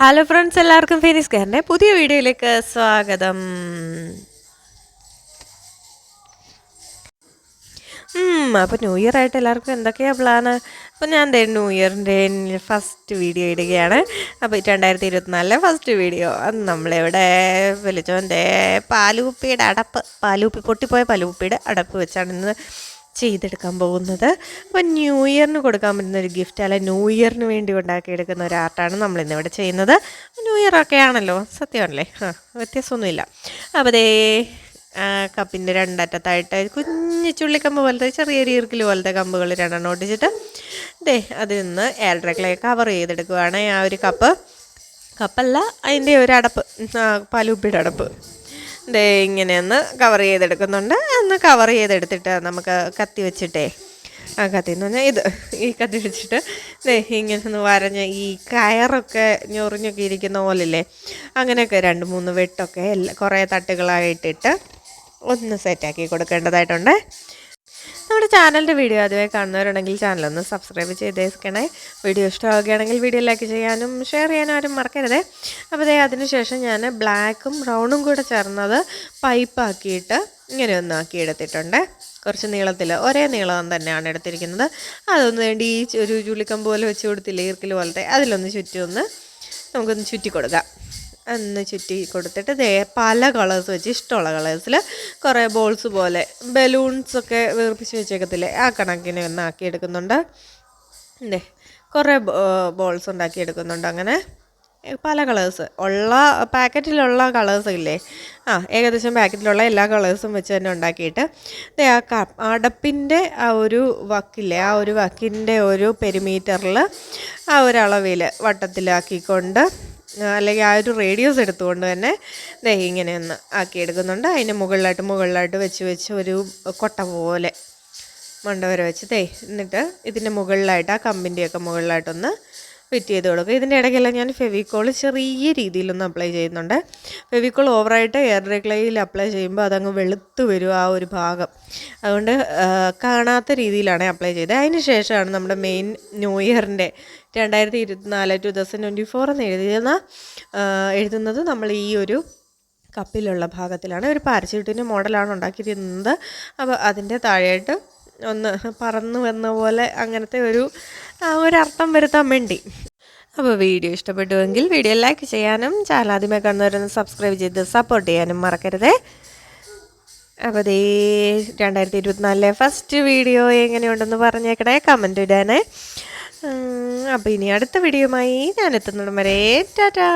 Hello friends എല്ലാവർക്കും ഫിനിസ് കെയറിന്റെ പുതിയ വീഡിയോയിലേക്ക് സ്വാഗതം. അപ്പോൾ ന്യൂ ഇയർ ആയിട്ട് എല്ലാവർക്കും എന്തൊക്കെയാണ് പ്ലാന് അപ്പോൾ ഞാൻ ദേ ന്യൂ ഇയറിന്റെ ഫസ്റ്റ് വീഡിയോ ഇടുകയാണ്. അപ്പോൾ രണ്ടായിരത്തി ഇരുപത്തിനാലിലെ ഫസ്റ്റ് വീഡിയോ അത് നമ്മളിവിടെ വിളിച്ചോന്റെ പാലുകുപ്പിയുടെ അടപ്പ് പാലുകുപ്പി പൊട്ടിപ്പോയ പാലുകുപ്പിയുടെ അടപ്പ് വെച്ചാണ് ഇന്ന് ചെയ്തെടുക്കാൻ പോകുന്നത്. അപ്പോൾ ന്യൂ ഇയറിന് കൊടുക്കാൻ പറ്റുന്ന ഒരു ഗിഫ്റ്റ് അല്ല ന്യൂ ഇയറിന് വേണ്ടി ഉണ്ടാക്കിയെടുക്കുന്ന ഒരു ആർട്ടാണ് നമ്മൾ ഇന്നിവിടെ ചെയ്യുന്നത്. ന്യൂ ഇയർ ഒക്കെ ആണല്ലോ സത്യമാണല്ലേ? ആ വ്യത്യാസമൊന്നുമില്ല. അപ്പോൾ ആ, കപ്പിന്റെ രണ്ടറ്റത്തായിട്ട് കുഞ്ഞു ചുള്ളിക്കമ്പ് പോലത്തെ ചെറിയൊരു ഈർക്കിൽ പോലത്തെ കമ്പുകൾ രണ്ടെണ്ണം ഒട്ടിച്ചിട്ട് ദേ അതിൽ നിന്ന് എയർ കവർ ചെയ്തെടുക്കുകയാണ് ആ ഒരു കപ്പ്. കപ്പല്ല അതിന്റെ ഒരു അടപ്പ് പാലുപ്പിയുടെ അടപ്പ്. ദേ ഇങ്ങനെയൊന്ന് കവർ ചെയ്തെടുക്കുന്നുണ്ട്. ഒന്ന് കവർ ചെയ്തെടുത്തിട്ട് നമുക്ക് കത്തി വെച്ചിട്ടേ ആ കത്തി എന്ന് പറഞ്ഞാൽ ഇത് ഈ കത്തി വെച്ചിട്ട് ദേ ഇങ്ങനെ ഒന്ന് വരഞ്ഞ് ഈ കയറൊക്കെ ഞൊറിഞ്ഞൊക്കെ ഇരിക്കുന്ന പോലില്ലേ? അങ്ങനെയൊക്കെ രണ്ട് മൂന്ന് വെട്ടൊക്കെ എല്ലാ കുറേ തട്ടുകളായിട്ടിട്ട് ഒന്ന് സെറ്റാക്കി കൊടുക്കേണ്ടതായിട്ടുണ്ട്. നമ്മുടെ ചാനലിന്റെ വീഡിയോ ആദ്യമായി കാണുന്നവരുണ്ടെങ്കിൽ ചാനലൊന്ന് സബ്സ്ക്രൈബ് ചെയ്തേക്കണേ വീഡിയോ ഇഷ്ടമാവുകയാണെങ്കിൽ വീഡിയോ ലൈക്ക് ചെയ്യാനും ഷെയർ ചെയ്യാനും ആരും മറക്കരുതേ. അപ്പോൾ ദേ അതിനുശേഷം ഞാൻ ബ്ലാക്കും ബ്രൗണും കൂടെ ചേർന്നത് പൈപ്പാക്കിയിട്ട് ഇങ്ങനെ ഒന്ന് ആക്കി എടുത്തിട്ടുണ്ട്. കുറച്ച് നീളത്തിൽ ഒരേ നീളം തന്നെയാണ് എടുത്തിരിക്കുന്നത്. അതൊന്ന് വേണ്ടി ഈ ഒരു ചുളിക്കം പോലെ വെച്ച് കൊടുത്തില്ലേ ഈർക്കിൽ പോലത്തെ അതിലൊന്ന് ചുറ്റി ഒന്ന് നമുക്കൊന്ന് ചുറ്റി കൊടുക്കാം. ഒന്ന് ചുറ്റി കൊടുത്തിട്ട് ദേ പല കളേഴ്സ് വെച്ച് ഇഷ്ടമുള്ള കളേഴ്സിൽ കുറേ ബോൾസ് പോലെ ബലൂൺസ് ഒക്കെ വീർപ്പിച്ച് വെച്ചേക്കത്തില്ലേ? ആ കണക്കിന് ഒന്ന് ആക്കിയെടുക്കുന്നുണ്ട് ദേ കുറേ ബോൾസ് ഉണ്ടാക്കി എടുക്കുന്നുണ്ട് അങ്ങനെ. പല കളേഴ്സ് ഉള്ള പാക്കറ്റിലുള്ള കളേഴ്സ് ഇല്ലേ? ആ ഏകദേശം പാക്കറ്റിലുള്ള എല്ലാ കളേഴ്സും വെച്ച് തന്നെ ഉണ്ടാക്കിയിട്ട്. ആ ക അടപ്പിന്റെ ആ ഒരു വക്കില്ലേ ആ ഒരു വക്കിന്റെ ഒരു പെരിമീറ്ററിൽ ആ ഒരളവിൽ വട്ടത്തിലാക്കിക്കൊണ്ട് അല്ലെങ്കിൽ ആ ഒരു റേഡിയോസ് എടുത്തുകൊണ്ട് തന്നെ ദേ ഇങ്ങനെ ഒന്ന് ആക്കി ആക്കിയെടുക്കുന്നുണ്ട്. അതിന്റെ മുകളിലായിട്ട് മുകളിലായിട്ട് വെച്ച് വെച്ച് ഒരു കൊട്ട പോലെ മണ്ട വരെ വെച്ച് ദേ എന്നിട്ട് ഇതിന്റെ മുകളിലായിട്ട് ആ കമ്പിന്റെയൊക്കെ മുകളിലായിട്ടൊന്ന് ഫിറ്റ് ചെയ്ത് കൊടുക്കുക ഇതിന്റെ ഇടയ്ക്കെല്ലാം ഞാൻ ഫെവിക്കോൾ ചെറിയ രീതിയിലൊന്ന് അപ്ലൈ ചെയ്യുന്നുണ്ട്. ഫെവിക്കോൾ ഓവറായിട്ട് എയർ ഡ്രൈക്ലയിൽ അപ്ലൈ ചെയ്യുമ്പോൾ അതങ്ങ് വെളുത്ത് വരും ആ ഒരു ഭാഗം. അതുകൊണ്ട് കാണാത്ത രീതിയിലാണ് അപ്ലൈ ചെയ്തത്. അതിന് ശേഷമാണ് നമ്മുടെ മെയിൻ ന്യൂ ഇയറിന്റെ രണ്ടായിരത്തി ഇരുപത്തിനാല് ടു തൗസൻഡ് ട്വന്റി ഫോർ എന്ന് എഴുതുന്ന എഴുതുന്നത് നമ്മൾ ഈ ഒരു കപ്പിലുള്ള ഭാഗത്തിലാണ്. ഒരു പാരച്യൂട്ടിന്റെ മോഡലാണ് ഉണ്ടാക്കിയിരുന്നത്. അപ്പോൾ അതിന്റെ താഴെയായിട്ട് ഒന്ന് പറന്നു വന്ന പോലെ അങ്ങനത്തെ ഒരു ആ, ഒരർത്ഥം വരുത്താൻ വേണ്ടി. അപ്പോൾ വീഡിയോ ഇഷ്ടപ്പെട്ടുവെങ്കിൽ വീഡിയോ ലൈക്ക് ചെയ്യാനും ചാനൽ ആദ്യമേ കാണുന്നവരൊന്ന് സബ്സ്ക്രൈബ് ചെയ്ത് സപ്പോർട്ട് ചെയ്യാനും മറക്കരുത്. അപ്പോൾ ദേ രണ്ടായിരത്തി ഇരുപത്തിനാലിലെ ഫസ്റ്റ് വീഡിയോ എങ്ങനെയുണ്ടെന്ന് പറഞ്ഞേക്കണേ കമന്റ് ഇടാനേ. അപ്പോൾ ഇനി അടുത്ത വീഡിയോയുമായി ഞാൻ എത്തുന്നിടം വരെ ടാറ്റാ.